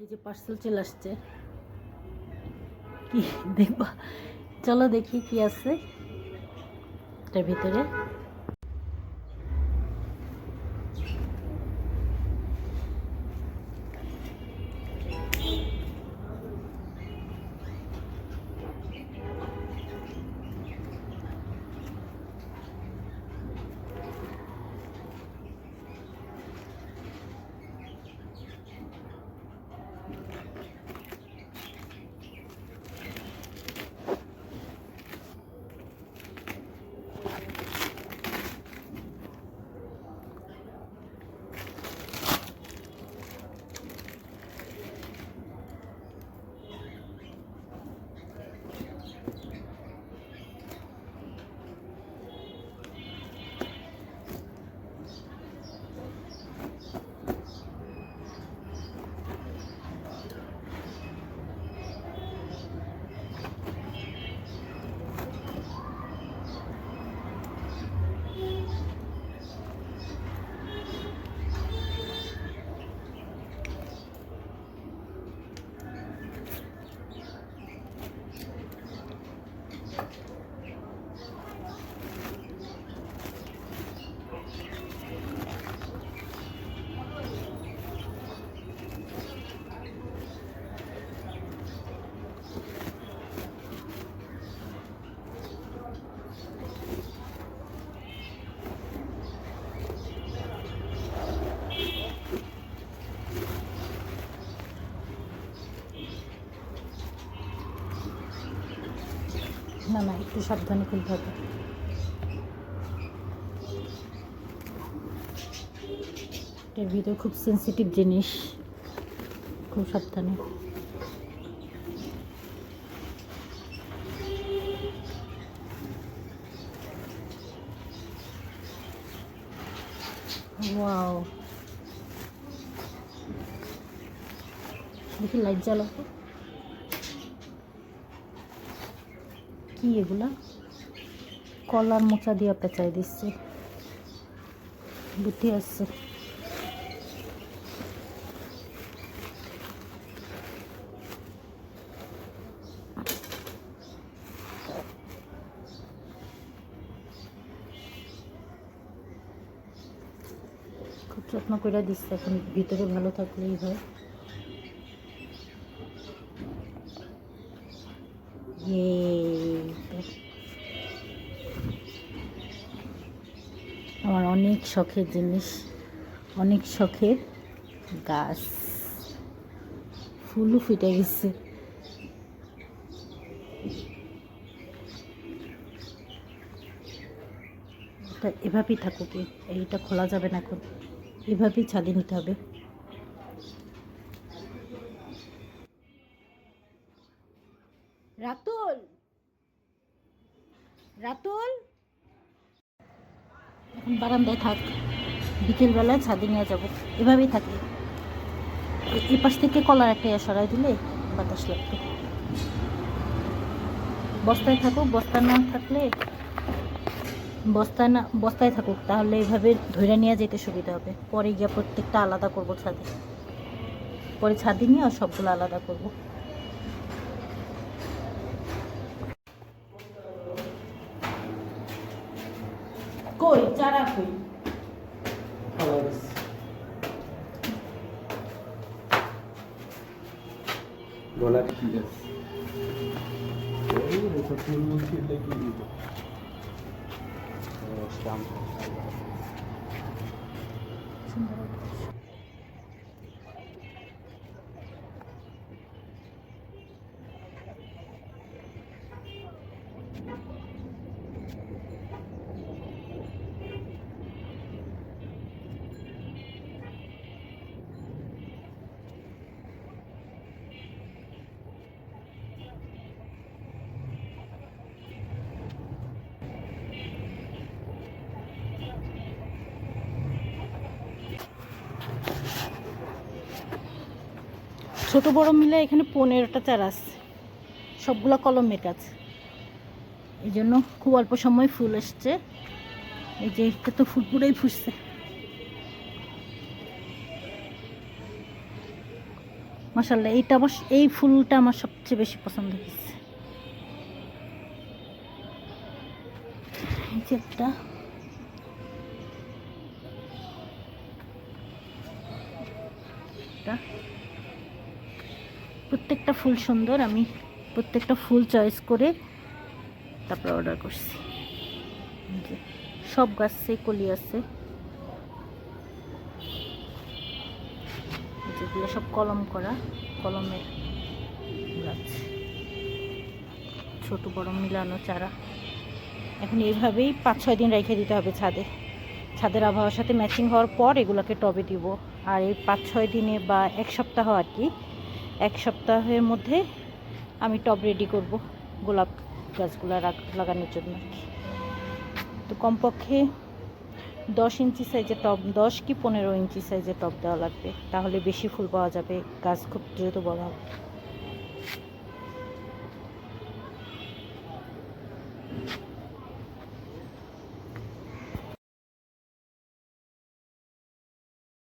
এই যে পার্সেল চলে আসছে। কি দেখবা? চলো দেখি কি আছে। এটার ভিতরে। না না, একটু সাবধানে খুলতে হবে। এটার ভিতরে খুব সেন্সিটিভ জিনিস। খুব সাবধানে। ওয়াও দেখি লাইট জ্বালাও কি এগুলা? কলার মোচা দিয়ে পেঁচাই দিচ্ছে। বুদ্ধি আসছে খুব যত্ন করে দিচ্ছে। এখন ভিতরে ভালো থাকলেই হয় এই তো। আমার অনেক শখের জিনিস, অনেক শখের গাছ। ফুলও ফিটে গেছে। এভাবেই থাকুক, এইটা খোলা যাবে না এখন। এভাবেই ছাদে নিতে হবে। রাতুল। রাতুল। এখন বারান্দায় থাক। বিকেলবেলায় ছাদে নিয়ে যাব। এভাবেই থাকি। এ- এ পাশ থেকে কলার একটা ইয়ে সরাই দিলে বাতাস লাগতো। বস্তায় থাকুক, বস্তা না থাকলে বস্তায় না বস্তায় থাকুক, তাহলে এভাবে ধরে নিয়ে যেতে সুবিধা হবে। পরে গিয়ে প্রত্যেকটা আলাদা করব ছাদে। পরে ছাদে নিয়ে সবগুলো আলাদা করব। কই? চারা কই? ঠিক আছে ফুলমুখী লেগে ছোট বড় মিলে এখানে পনেরোটা চারা আছে। সবগুলো কলমের গাছ এই জন্য খুব অল্প সময় ফুল এসছে। এই যে তো ফুল পুরোই ফুসছে মাসাল্লাহ এইটা আমার এই ফুলটা আমার সবচেয়ে বেশি পছন্দ হয়েছে। এই যে একটা। একটা। প্রত্যেকটা ফুল সুন্দর, আমি প্রত্যেকটা ফুল চয়েস করে তারপর অর্ডার করছি। সব গাছে কলি আছে। যেগুলো সব কলম করা, কলমের গাছ। ছোট, বড়, মিলানো চারা। এখন এইভাবেই পাঁচ, ছয় দিন রেখে দিতে হবে ছাদে। ছাদের আবহাওয়ার সাথে ম্যাচিং হওয়ার পর এগুলোকে টবে দিব। আর এই পাঁচ, ছয় দিনে বা এক সপ্তাহ আর কি এক সপ্তাহের মধ্যে আমি টব রেডি করব গোলাপ গাছগুলো লাগানোর জন্য আর কি। তো কমপক্ষে দশ ইঞ্চি সাইজের টব, দশ কি পনেরো ইঞ্চি সাইজের টব দেওয়া লাগবে। তাহলে বেশি ফুল পাওয়া যাবে, গাছ খুব দ্রুত বড় হবে।